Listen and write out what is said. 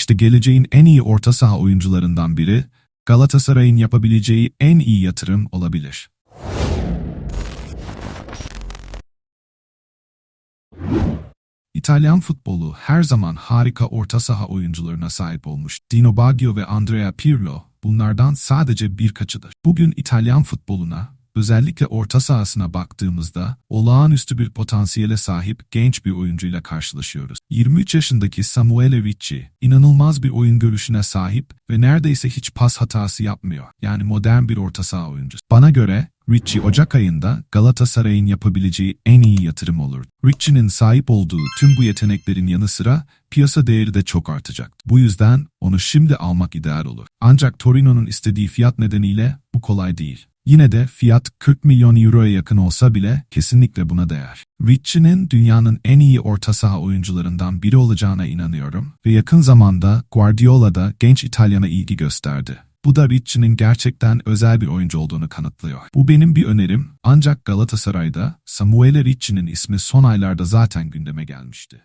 İşte geleceğin en iyi orta saha oyuncularından biri, Galatasaray'ın yapabileceği en iyi yatırım olabilir. İtalyan futbolu her zaman harika orta saha oyuncularına sahip olmuş. Dino Baggio ve Andrea Pirlo bunlardan sadece birkaçıdır. Bugün İtalyan futboluna, özellikle orta sahasına baktığımızda olağanüstü bir potansiyele sahip genç bir oyuncuyla karşılaşıyoruz. 23 yaşındaki Samuele Ricci, inanılmaz bir oyun görüşüne sahip ve neredeyse hiç pas hatası yapmıyor. Yani modern bir orta saha oyuncusu. Bana göre Ricci Ocak ayında Galatasaray'ın yapabileceği en iyi yatırım olur. Ricci'nin sahip olduğu tüm bu yeteneklerin yanı sıra piyasa değeri de çok artacak. Bu yüzden onu şimdi almak ideal olur. Ancak Torino'nun istediği fiyat nedeniyle bu kolay değil. Yine de fiyat 40 milyon euroya yakın olsa bile kesinlikle buna değer. Ricci'nin dünyanın en iyi orta saha oyuncularından biri olacağına inanıyorum ve yakın zamanda Guardiola da genç İtalyan'a ilgi gösterdi. Bu da Ricci'nin gerçekten özel bir oyuncu olduğunu kanıtlıyor. Bu benim bir önerim ancak Galatasaray'da Samuele Ricci'nin ismi son aylarda zaten gündeme gelmişti.